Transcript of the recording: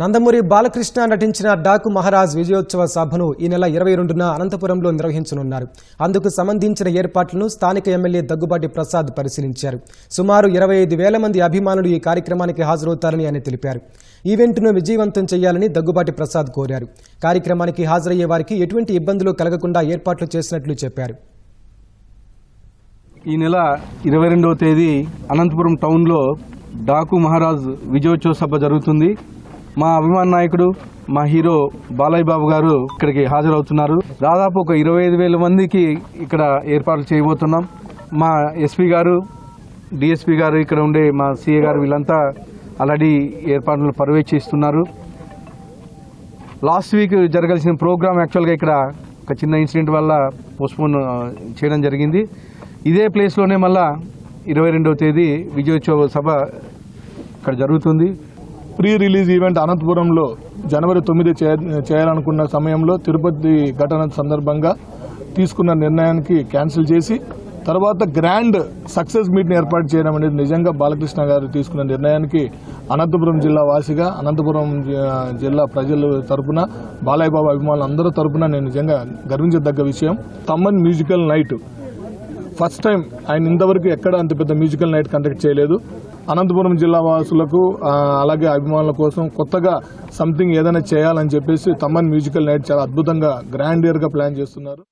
నందమూరి బాలకృష్ణ నటించిన డాకు మహారాజ్ విజయోత్సవ సభను ఈ నెల ఇరవై రెండున అనంతపురంలో నిర్వహించనున్నారు. అందుకు సంబంధించిన ఏర్పాట్లను స్థానిక ఎమ్మెల్యే దగ్గుబాటి ప్రసాద్ పరిశీలించారు. సుమారు ఇరవై ఐదు వేల మంది అభిమానులు ఈ కార్యక్రమానికి హాజరవుతారని ఆయన తెలిపారు. ఈవెంట్ను విజయవంతం చేయాలని దగ్గుబాటి ప్రసాద్ కోరారు. కార్యక్రమానికి హాజరయ్యే వారికి ఎటువంటి ఇబ్బందులు కలగకుండా ఏర్పాట్లు చేసినట్లు చెప్పారు. ఈ నెల ఇరవై రెండవ తేదీ అనంతపురం టౌన్లో డాకు మహారాజ్ విజయోత్సవ సభ జరుగుతుంది. మా అభిమాన నాయకుడు మా హీరో బాలయ్య బాబు గారు ఇక్కడికి హాజరవుతున్నారు. దాదాపు ఒక ఇరవై ఐదు వేల మందికి ఇక్కడ ఏర్పాట్లు చేయబోతున్నాం. మా ఎస్పీ గారు డిఎస్పీ గారు ఇక్కడ ఉండే మా సిఏ గారు వీళ్ళంతా ఆల్రెడీ ఏర్పాట్లు పర్యవేక్షిస్తున్నారు. లాస్ట్ వీక్ జరగాల్సిన ప్రోగ్రామ్ యాక్చువల్గా ఇక్కడ ఒక చిన్న ఇన్సిడెంట్ వల్ల పోస్ట్పోన్ చేయడం జరిగింది. ఇదే ప్లేస్లోనే మళ్ళా ఇరవై రెండవ తేదీ విజయోత్సవ సభ ఇక్కడ జరుగుతుంది. ప్రీ రిలీజ్ ఈవెంట్ అనంతపురంలో జనవరి తొమ్మిది చే- చేయాలనుకున్న సమయంలో తిరుపతి ఘటన సందర్భంగా తీసుకున్న నిర్ణయానికి క్యాన్సిల్ చేసి తర్వాత గ్రాండ్ సక్సెస్ మీట్ని ఏర్పాటు చేయడం అనేది నిజంగా బాలకృష్ణ గారు తీసుకున్న నిర్ణయానికి అనంతపురం జిల్లా వాసిగా అనంతపురం జి- జిల్లా ప్రజల తరపున బాలయ్య బాబు అభిమానులు అందరి తరపున నేను నిజంగా గర్వించదగ్గ విషయం Thaman musical night. First time ఆయన ఇంతవరకు ఎక్కడ అంత పెద్ద మ్యూజికల్ నైట్ కండక్ట్ చేయలేదు. అనంతపురం జిల్లా వాసులకు అలాగే అభిమానుల కోసం కొత్తగా సంథింగ్ ఏదైనా చేయాలని చెప్పేసి తమన్ మ్యూజికల్ నైట్ చాలా అద్భుతంగా గ్రాండ్ ఇయర్గా ప్లాన్ చేస్తున్నారు.